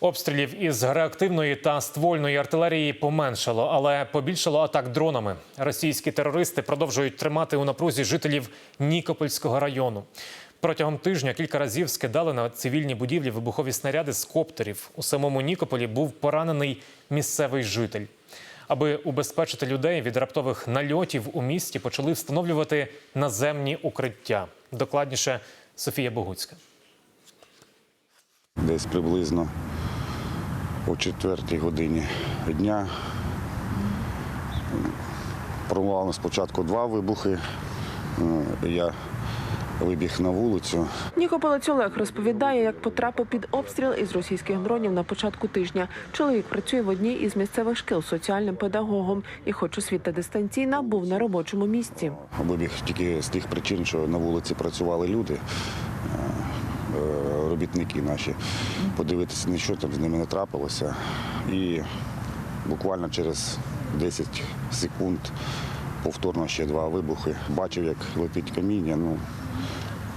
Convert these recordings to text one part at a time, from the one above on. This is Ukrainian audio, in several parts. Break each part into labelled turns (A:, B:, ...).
A: Обстрілів із реактивної та ствольної артилерії поменшало, але побільшало атак дронами. Російські терористи продовжують тримати у напрузі жителів Нікопольського району. Протягом тижня кілька разів скидали на цивільні будівлі вибухові снаряди з коптерів. У самому Нікополі був поранений місцевий житель. Аби убезпечити людей від раптових нальотів у місті, почали встановлювати наземні укриття. Докладніше Софія Богуцька.
B: Десь приблизно о четвертій годині дня пролунало спочатку два вибухи. Е, Я вибіг на вулицю.
C: Нікополець Олег розповідає, як потрапив під обстріл із російських дронів на початку тижня. Чоловік працює в одній із місцевих шкіл соціальним педагогом і, хоч освіта дистанційна, був на робочому місці.
B: Вибіг тільки з тих причин, що на вулиці працювали люди, е, е, робітники наші. Подивитися, нічого там з ними не трапилося. І буквально через 10 секунд повторно ще два вибухи. Бачив, як летить каміння. Ну,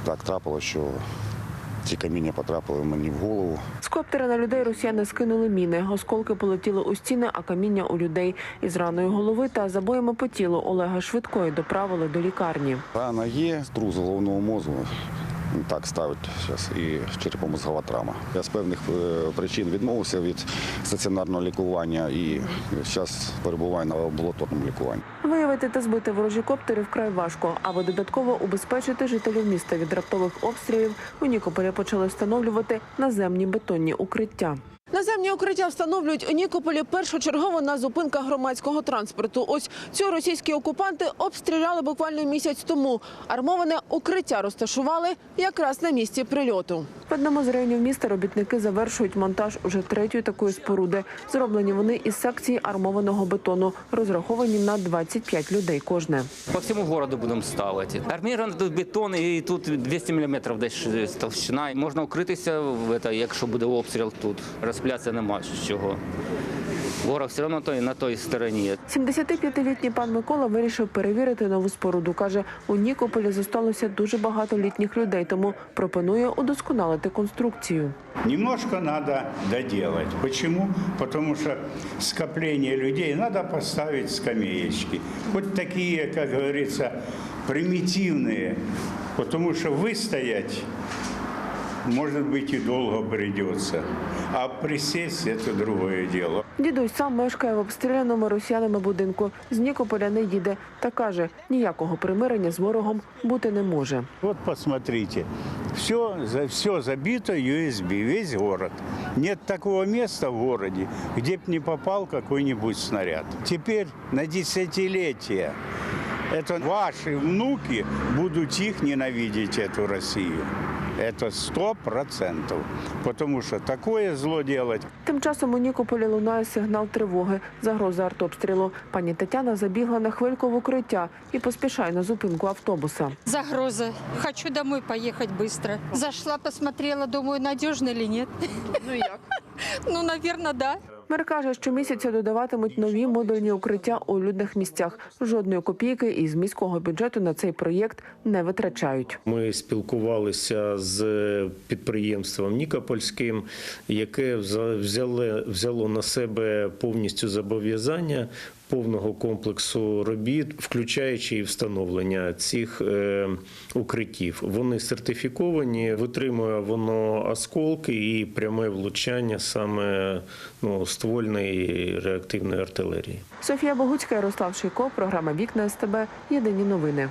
B: так трапилося, що ці каміння потрапили мені в голову.
C: З коптера на людей росіяни скинули міни. Осколки полетіли у стіни, а каміння у людей. Із раною голови та забоями по тілу Олега швидкої доправили до лікарні.
B: Рана є, струс головного мозку. Так ставить зараз і черепомозгова травма. Я з певних е, причин відмовився від стаціонарного лікування і зараз перебуваю на амбулаторному лікуванні.
C: Виявити та збити ворожі коптери вкрай важко, аби додатково убезпечити жителів міста від раптових обстрілів. У Нікополі почали встановлювати наземні бетонні укриття. Наземні укриття встановлюють у Нікополі першочергово на зупинках громадського транспорту. Ось цю російські окупанти обстріляли буквально місяць тому. Армоване укриття розташували якраз на місці прильоту. В одному з районів міста робітники завершують монтаж уже третьої такої споруди. Зроблені вони із секції армованого бетону, розраховані на 25 людей кожне.
D: По всьому городу будемо ставити. Армірований бетон і тут 200 мм десь товщина. Можна укритися, в это, якщо буде обстріл тут. Розплятися нема чого. Ворог все одно той, на той стороні.
C: 75-літній пан Микола вирішив перевірити нову споруду. Каже, у Нікополі зосталося дуже багато літніх людей, тому пропонує удосконалити конструкцію.
E: Немножко надо доделать. Почему? Потому что скопление людей надо поставить скамеечки. Хоть такие, как говорится, примитивные. Потому что выстоять, может быть, и долго придется. А присесть – это другое дело.
C: Дідусь сам мешкає в обстріляному росіянами будинку. З Нікополя не їде та каже, ніякого примирення з ворогом бути не може.
E: Вот посмотрите, все, за, все забито USB, весь город. Нет такого места в городе, где бы не попал какой-нибудь снаряд. Теперь на десятилетия это ваши внуки будут их ненавидеть, эту Россию. Это сто процентов. Потому что такое зло делать
C: Тим часом у Нікополі лунає сигнал тривоги, загроза артобстрілу. Пані Тетяна забігла на хвильку в укриття і поспішає на зупинку автобуса.
F: Загроза. Хочу домой поехать быстро. Зашла, посмотрела, думаю, надежно или нет. Ну як? Ну, наверное, да.
C: Мер каже, що місяця додаватимуть нові модульні укриття у людних місцях. Жодної копійки із міського бюджету на цей проєкт не витрачають.
G: Ми спілкувалися з підприємством Нікопольським, яке взяло на себе повністю зобов'язання повного комплексу робіт, включаючи і встановлення цих е, укриттів. Вони сертифіковані, витримує воно осколки і пряме влучання саме ну, ствольної реактивної артилерії.
C: Софія Богуцька, Ярослав Шийко, програма Вікна СТБ. Єдині новини.